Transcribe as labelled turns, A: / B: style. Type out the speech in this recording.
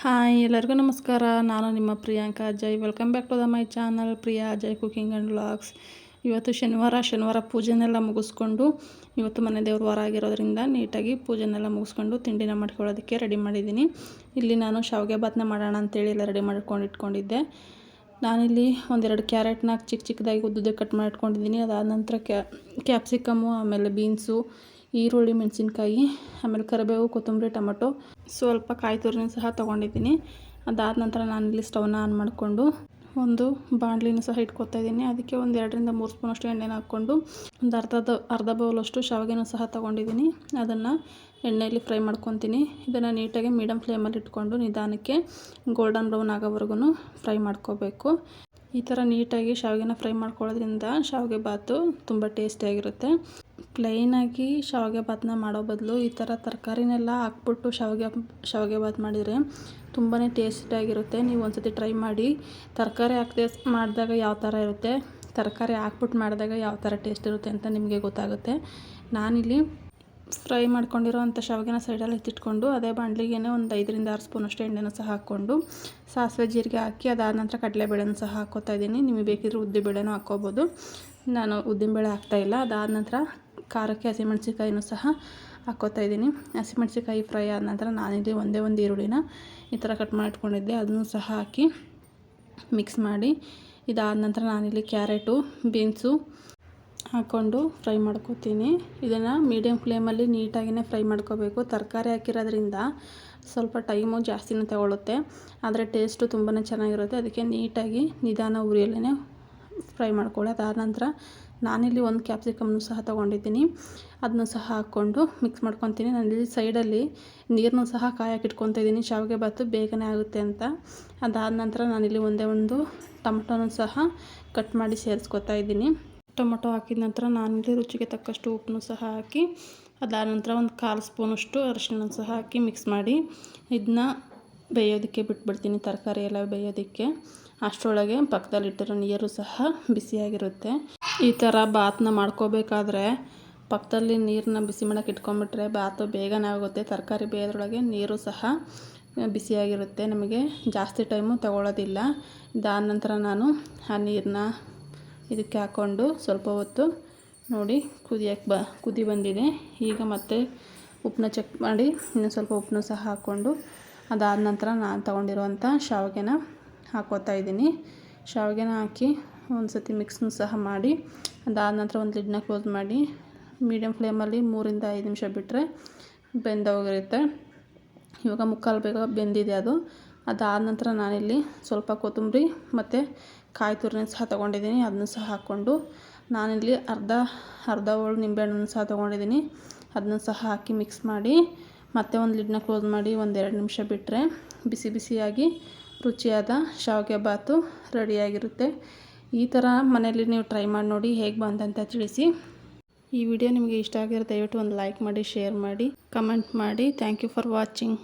A: Hi, ಎಲ್ಲರಿಗೂ ನಮಸ್ಕಾರ. ನಾನು ನಿಮ್ಮ Priyanka Ajay welcome back to the my channel Priya Ajay cooking and vlogs ಇವತ್ತು ಶನಿವಾರ ಶನಿವಾರ ಪೂಜೆನೆಲ್ಲ ಮುಗಿಸ್ಕೊಂಡು ಇವತ್ತು ಮನೆ ದೇವ್ರ ವಾರ ಆಗಿರೋದ್ರಿಂದ ನೀಟಾಗಿ ಪೂಜೆನೆಲ್ಲ ಮುಗಿಸ್ಕೊಂಡು ತಿಂಡಿನ ಮಾಡ್ಕೊಳ್ಳೋದಕ್ಕೆ ರೆಡಿ ಮಾಡಿದ್ದೀನಿ. ಇಲ್ಲಿ ನಾನು ಶಾವಿಗೆ ಭಾತ್ನ ಮಾಡೋಣ ಅಂತೇಳಿ ಎಲ್ಲ ರೆಡಿ ಮಾಡ್ಕೊಂಡು ಇಟ್ಕೊಂಡಿದ್ದೆ. ನಾನಿಲ್ಲಿ ಒಂದೆರಡು ಕ್ಯಾರೆಟ್ನ ಚಿಕ್ಕ ಚಿಕ್ಕದಾಗಿ ಉದ್ದುದ್ದೆ ಕಟ್ ಮಾಡಿಟ್ಕೊಂಡಿದ್ದೀನಿ ಅದಾದ ನಂತರ ಕ್ಯಾಪ್ಸಿಕಮ್ಮು ಆಮೇಲೆ ಬೀನ್ಸು ಈರುಳ್ಳಿ, ಮೆಣಸಿನ್ಕಾಯಿ, ಆಮೇಲೆ ಕರಿಬೇವು, ಕೊತ್ತಂಬರಿ, ಟೊಮೊಟೊ ಸ್ವಲ್ಪ ಕಾಯಿ ತುರಿನ ಸಹ ತೊಗೊಂಡಿದ್ದೀನಿ. ಅದಾದ ನಂತರ ನಾನು ಇಲ್ಲಿ ಸ್ಟವ್ನ ಆನ್ ಮಾಡಿಕೊಂಡು ಒಂದು ಬಾಣಲಿನೂ ಸಹ ಇಟ್ಕೊತಾ ಇದ್ದೀನಿ. ಅದಕ್ಕೆ ಒಂದು ಎರಡರಿಂದ ಮೂರು ಸ್ಪೂನಷ್ಟು ಎಣ್ಣೆನ ಹಾಕ್ಕೊಂಡು ಒಂದು ಅರ್ಧದ, ಅರ್ಧ ಬೌಲಷ್ಟು ಶಾವಿಗೆನೂ ಸಹ ತೊಗೊಂಡಿದ್ದೀನಿ. ಅದನ್ನು ಎಣ್ಣೆಯಲ್ಲಿ ಫ್ರೈ ಮಾಡ್ಕೊತೀನಿ. ಇದನ್ನು ನೀಟಾಗಿ ಮೀಡಿಯಮ್ ಫ್ಲೇಮಲ್ಲಿ ಇಟ್ಕೊಂಡು ನಿಧಾನಕ್ಕೆ ಗೋಲ್ಡನ್ ಬ್ರೌನ್ ಆಗೋವರೆಗೂ ಫ್ರೈ ಮಾಡ್ಕೋಬೇಕು. ಈ ಥರ ನೀಟಾಗಿ ಶಾವಿಗೆನ ಫ್ರೈ ಮಾಡ್ಕೊಳ್ಳೋದ್ರಿಂದ ಶಾವಿಗೆ ಬಾತು ತುಂಬ ಟೇಸ್ಟಿಯಾಗಿರುತ್ತೆ ಪ್ಲೈನಾಗಿ ಶಾವಿಗೆ ಭಾತನ್ನ ಮಾಡೋ ಬದಲು ಈ ಥರ ತರಕಾರಿನೆಲ್ಲ ಹಾಕ್ಬಿಟ್ಟು ಶಾವಿಗೆ ಶಾವಿಗೆ ಭಾತ್ ಮಾಡಿದರೆ ತುಂಬಾ ಟೇಸ್ಟಿಯಾಗಿರುತ್ತೆ. ನೀವು ಒಂದ್ಸತಿ ಟ್ರೈ ಮಾಡಿ, ತರಕಾರಿ ಹಾಕದೆ ಮಾಡಿದಾಗ ಯಾವ ಥರ ಇರುತ್ತೆ, ತರಕಾರಿ ಹಾಕ್ಬಿಟ್ಟು ಮಾಡಿದಾಗ ಯಾವ ಥರ ಟೇಸ್ಟ್ ಇರುತ್ತೆ ಅಂತ ನಿಮಗೆ ಗೊತ್ತಾಗುತ್ತೆ. ನಾನಿಲ್ಲಿ ಫ್ರೈ ಮಾಡ್ಕೊಂಡಿರೋ ಅಂಥ ಶಾವಿಗೆನ ಸೈಡಲ್ಲಿ ಎತ್ತಿಟ್ಕೊಂಡು, ಅದೇ ಬಾಣಲಿಗೆ ಒಂದು ಐದರಿಂದ ಆರು ಸ್ಪೂನಷ್ಟು ಎಣ್ಣೆನ ಸಹ ಹಾಕ್ಕೊಂಡು, ಸಾಸಿವೆ ಜೀರಿಗೆ ಹಾಕಿ ಅದಾದ ನಂತರ ಕಡಲೆಬೇಳೆನ ಸಹ ಹಾಕೋತಾ ಇದ್ದೀನಿ. ನಿಮಗೆ ಬೇಕಿದ್ರೆ ಉದ್ದಿಬೇಳೆನೂ ಹಾಕ್ಕೋಬೋದು ನಾನು ಉದ್ದಿನಬೇಳೆ ಹಾಕ್ತಾಯಿಲ್ಲ ಅದಾದ ನಂತರ ಖಾರಕ್ಕೆ ಹಸಿಮೆಣ್ಸಿಕಾಯಿನೂ ಸಹ ಹಾಕ್ಕೋತಾ ಇದ್ದೀನಿ. ಹಸಿಮೆಣ್ಸಿಕಾಯಿ ಫ್ರೈ ಆದ ನಂತರ ನಾನಿಲ್ಲಿ ಒಂದೇ ಒಂದು ಈರುಳ್ಳಿನ ಈ ಥರ ಕಟ್ ಮಾಡಿಟ್ಕೊಂಡಿದ್ದೆ. ಅದನ್ನು ಸಹ ಹಾಕಿ ಮಿಕ್ಸ್ ಮಾಡಿ ಇದಾದ ನಂತರ ನಾನಿಲ್ಲಿ ಕ್ಯಾರೆಟು, ಬೀನ್ಸು ಹಾಕ್ಕೊಂಡು ಫ್ರೈ ಮಾಡ್ಕೋತೀನಿ. ಇದನ್ನು ಮೀಡಿಯಮ್ ಫ್ಲೇಮಲ್ಲಿ ನೀಟಾಗಿಯೇ ಫ್ರೈ ಮಾಡ್ಕೋಬೇಕು. ತರಕಾರಿ ಹಾಕಿರೋದ್ರಿಂದ ಸ್ವಲ್ಪ ಟೈಮು ಜಾಸ್ತಿನೇ ತಗೊಳ್ಳುತ್ತೆ ಆದರೆ ಟೇಸ್ಟು ತುಂಬಾ ಚೆನ್ನಾಗಿರುತ್ತೆ. ಅದಕ್ಕೆ ನೀಟಾಗಿ ನಿಧಾನ ಉರಿಯಲ್ಲೇ ಫ್ರೈ ಮಾಡ್ಕೊಳ್ಳಿ ಅದಾದ ನಂತರ ನಾನಿಲ್ಲಿ ಒಂದು ಕ್ಯಾಪ್ಸಿಕಮ್ನು ಸಹ ತೊಗೊಂಡಿದ್ದೀನಿ. ಅದನ್ನು ಸಹ ಹಾಕ್ಕೊಂಡು ಮಿಕ್ಸ್ ಮಾಡ್ಕೊತೀನಿ. ನಾನಿಲ್ಲಿ ಸೈಡಲ್ಲಿ ನೀರನ್ನು ಸಹ ಕಾಯಕ್ಕೆ ಇಟ್ಕೊತಾ ಇದ್ದೀನಿ. ಶಾವಿಗೆ ಭಾತು ಬೇಗನೆ ಆಗುತ್ತೆ ಅಂತ. ಅದಾದ ನಂತರ ನಾನಿಲ್ಲಿ ಒಂದೇ ಒಂದು ಟೊಮೊಟೊನೂ ಸಹ ಕಟ್ ಮಾಡಿ ಸೇರಿಸ್ಕೊತಾ ಇದ್ದೀನಿ. ಟೊಮೊಟೊ ಹಾಕಿದ ನಂತರ ನಾನಿಲ್ಲಿ ರುಚಿಗೆ ತಕ್ಕಷ್ಟು ಉಪ್ಪನ್ನು ಸಹ ಹಾಕಿ, ಅದಾದ ನಂತರ ಒಂದು ಕಾಲು ಸ್ಪೂನಷ್ಟು ಅರಿಶಿನ ಸಹ ಹಾಕಿ ಮಿಕ್ಸ್ ಮಾಡಿ, ಇದನ್ನ ಬೇಯೋದಕ್ಕೆ ಬಿಟ್ಬಿಡ್ತೀನಿ, ತರಕಾರಿ ಎಲ್ಲ ಬೇಯೋದಕ್ಕೆ. ಅಷ್ಟರೊಳಗೆ ಪಕ್ಕದಲ್ಲಿಟ್ಟಿರೋ ನೀರು ಸಹ ಬಿಸಿಯಾಗಿರುತ್ತೆ. ಈ ಥರ ಬಾತನ್ನ ಮಾಡ್ಕೋಬೇಕಾದ್ರೆ ಪಕ್ಕದಲ್ಲಿ ನೀರನ್ನ ಬಿಸಿ ಮಾಡೋಕೆ ಇಟ್ಕೊಂಬಿಟ್ರೆ ಬಾತು ಬೇಗನೆ ಆಗುತ್ತೆ. ತರಕಾರಿ ಬೇಯೋದ್ರೊಳಗೆ ನೀರು ಸಹ ಬಿಸಿಯಾಗಿರುತ್ತೆ. ನಮಗೆ ಜಾಸ್ತಿ ಟೈಮು ತಗೊಳ್ಳೋದಿಲ್ಲ ಇದಾದ ನಂತರ ನಾನು ಆ ನೀರನ್ನ ಇದಕ್ಕೆ ಹಾಕ್ಕೊಂಡು ಸ್ವಲ್ಪ ಹೊತ್ತು ನೋಡಿ ಕುದಿಯಕ್ಕೆ ಬ, ಕುದಿ ಬಂದಿದೆ. ಈಗ ಮತ್ತೆ ಉಪ್ಪನ್ನ ಚೆಕ್ ಮಾಡಿ, ಇನ್ನೂ ಸ್ವಲ್ಪ ಉಪ್ಪನ್ನು ಸಹ ಹಾಕ್ಕೊಂಡು ಅದಾದ ನಂತರ ನಾನು ತೊಗೊಂಡಿರುವಂಥ ಶಾವಿಗೆನ ಹಾಕೋತಾ ಇದ್ದೀನಿ. ಶಾವಿಗೆನ ಹಾಕಿ ಒಂದು ಸತಿ ಮಿಕ್ಸ್ನು ಸಹ ಮಾಡಿ, ಅದಾದ ನಂತರ ಒಂದು ಲಿಡ್ನ ಕ್ಲೋಸ್ ಮಾಡಿ ಮೀಡಿಯಮ್ ಫ್ಲೇಮಲ್ಲಿ ಮೂರಿಂದ ಐದು ನಿಮಿಷ ಬಿಟ್ಟರೆ ಬೆಂದೋಗಿರುತ್ತೆ. ಇವಾಗ ಮುಕ್ಕಾಲು ಬೇಗ ಬೆಂದಿದೆ ಅದು. ಅದಾದ ನಂತರ ನಾನಿಲ್ಲಿ ಸ್ವಲ್ಪ ಕೊತ್ತಂಬರಿ ಮತ್ತು ಕಾಯಿ ತುರಿನ ಸಹ ತೊಗೊಂಡಿದ್ದೀನಿ, ಅದನ್ನು ಸಹ ಹಾಕ್ಕೊಂಡು. ನಾನಿಲ್ಲಿ ಅರ್ಧ ಅರ್ಧ ಹೋಳು ನಿಂಬೆಹಣ್ಣನ್ನು ಸಹ ತೊಗೊಂಡಿದ್ದೀನಿ. ಅದನ್ನು ಸಹ ಹಾಕಿ ಮಿಕ್ಸ್ ಮಾಡಿ ಮತ್ತೆ ಒಂದು ಲಿಡ್ನ ಕ್ಲೋಸ್ ಮಾಡಿ ಒಂದೆರಡು ನಿಮಿಷ ಬಿಟ್ಟರೆ ಬಿಸಿ ಬಿಸಿಯಾಗಿ ರುಚಿಯಾದ ಶಾವಿಗೆ ಬಾತು ರೆಡಿಯಾಗಿರುತ್ತೆ ಈ ಥರ ಮನೆಯಲ್ಲಿ ನೀವು ಟ್ರೈ ಮಾಡಿ ನೋಡಿ ಹೇಗೆ ಬಂದಂತ ತಿಳಿಸಿ. ಈ ವಿಡಿಯೋ ನಿಮಗೆ ಇಷ್ಟ ಆಗಿರೋ ದಯವಿಟ್ಟು ಒಂದು ಲೈಕ್ ಮಾಡಿ ಶೇರ್ ಮಾಡಿ ಕಮೆಂಟ್ ಮಾಡಿ. Thank you for watching